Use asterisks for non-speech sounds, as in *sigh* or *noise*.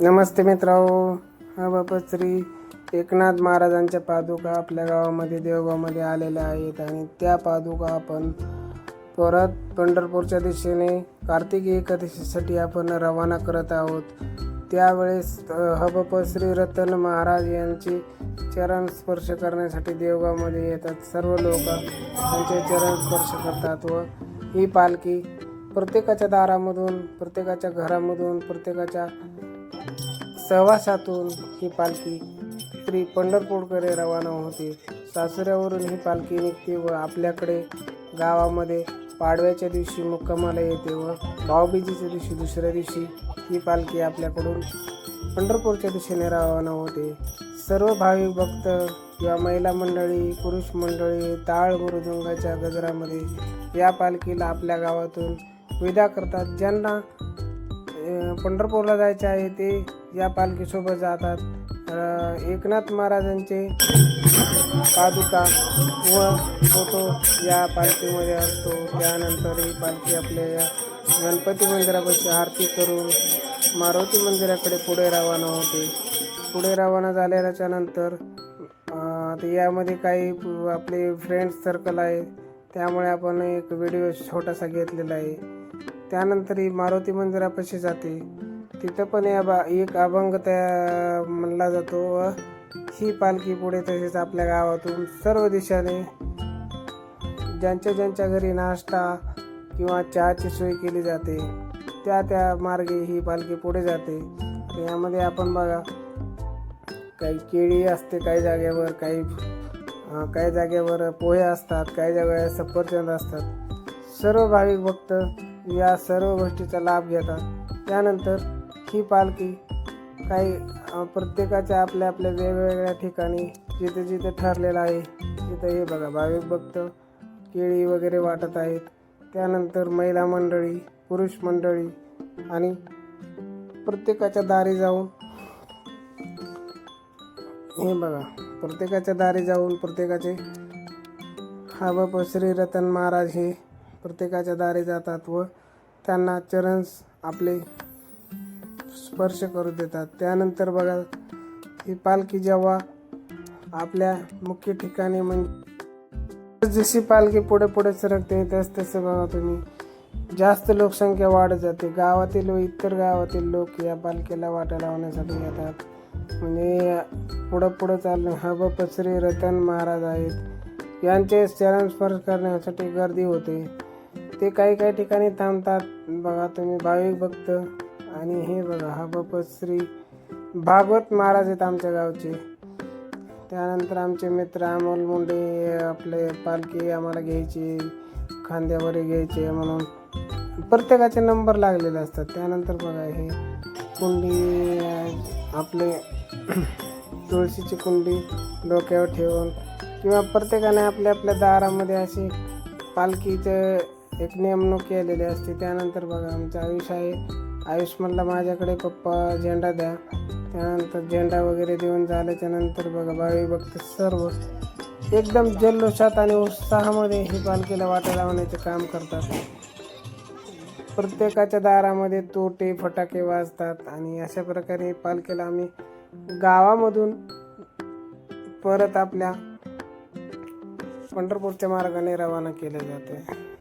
नमस्ते मित्रांनो. हा बाबा श्री एकनाथ महाराजांच्या पादुका आपल्या गावामध्ये देवगावमध्ये आलेल्या आहेत आणि त्या पादुका आपण परत पंढरपूरच्या दिशेने कार्तिकी एकादशीसाठी आपण रवाना करत आहोत. त्यावेळेस हबप श्री रतन महाराज यांची चरण स्पर्श करण्यासाठी देवगावमध्ये येतात. सर्व लोक त्यांचे चरण स्पर्श करतात व ही पालखी प्रत्येकाच्या दारामधून प्रत्येकाच्या घरामधून प्रत्येकाच्या सहवासातून ही पालखी श्री पंढरपूरकडे रवाना होते. सासऱ्यावरून ही पालखी निघते व आपल्याकडे गावामध्ये पाडव्याच्या दिवशी मुक्कामाला येते व भाऊबीजेच्या दिवशी दुसऱ्या दिवशी ही पालखी आपल्याकडून पंढरपूरच्या दिशेने रवाना होते. सर्व भाविक भक्त किंवा महिला मंडळी पुरुष मंडळी ताळ मृदुंगाच्या गजरामध्ये या पालखीला आपल्या गावातून विदा करतात. ज्यांना पंढरपूरला जायचे आहे ते या पालखीसोबत जातात. एकनाथ महाराजांचे पादुका व फोटो या पालखीमध्ये असतो. त्यानंतर ही पालखी आपल्या या गणपती मंदिरापाशी आरती करून मारुती मंदिराकडे पुढे रवाना होते. पुढे रवाना झाल्याच्यानंतर यामध्ये काही आपले फ्रेंड्स सर्कल आहे. त्यामुळे आपण एक व्हिडिओ छोटासा घेतलेला आहे. त्यानंतर ही मारुती मंदिरापाशी जाते. तिथं पण या बा एक अभंग त्या म्हणला जातो. व ही पालखी पुढे तसेच आपल्या गावातून सर्व दिशाने ज्यांच्या ज्यांच्या घरी नाश्ता किंवा चहाची सोय केली जाते त्या त्या मार्गे ही पालखी पुढे जाते. यामध्ये आपण बघा काही केळी असते काही जागेवर काही काही जागेवर पोहे असतात काही जागेवर सफरचंद असतात. सर्व भाविक भक्त या सर्व गोष्टीचा लाभ घेतात. त्यानंतर ही पालखी काही प्रत्येकाच्या आपल्या आपल्या वेगवेगळ्या ठिकाणी जिथे जिथे ठरलेलं आहे तिथं हे बघा भाविक भक्त केळी वगैरे वाटत आहेत. त्यानंतर महिला मंडळी पुरुष मंडळी आणि प्रत्येकाच्या दारी जाऊन हे बघा प्रत्येकाच्या दारी जाऊन प्रत्येकाचे हा बाप श्री रतन महाराज हे प्रत्येकाच्या दारी जातात व त्यांना चरण आपले स्पर्श करू देतात. त्यानंतर बघा ही पालखी जेव्हा आपल्या मुख्य ठिकाणी म्हणजे जशी पालखी पुढे पुढे सरकते तस तसं बघा तुम्ही. जास्त लोकसंख्या वाढत जाते. गावातील व इतर गावातील लोक या पालखीला वाटा लावण्यासाठी येतात. म्हणजे पुढं पुढं चालणे हा श्री रतन महाराज आहेत. यांचे चरण स्पर्श करण्यासाठी गर्दी होते. ते काही काही ठिकाणी थांबतात. बघा तुम्ही भाविक भक्त. आणि हे बघा हा बाप श्री भागवत महाराज आहेत आमच्या गावचे. त्यानंतर आमचे मित्र अमोल मुंडे आपले पालखी आम्हाला घ्यायची खांद्यावर घ्यायचे म्हणून. प्रत्येकाचे नंबर लागलेले असतात. त्यानंतर बघा हे कुंडी आपले *clears throat* तुळशीची कुंडी डोक्यावर ठेवून किंवा प्रत्येकाने आपल्या आपल्या दारामध्ये अशी पालखीचं एक नेमणूक केलेली असते. त्यानंतर बघा आमचं आयुष आहे. आयुष म्हणला माझ्याकडे पप्पा झेंडा द्या. त्यानंतर झेंडा वगैरे देऊन झाल्याच्यानंतर बघा भावी भक्त सर्व. एकदम जल्लोषात आणि उत्साहामध्ये ही पालखीला वाटा लावण्याचे काम करतात. प्रत्येकाच्या दारामध्ये तोटे फटाके वाजतात आणि अशा प्रकारे पालखीला आम्ही गावामधून परत आपल्या पंढरपूरच्या मार्गाने रवाना केले जाते.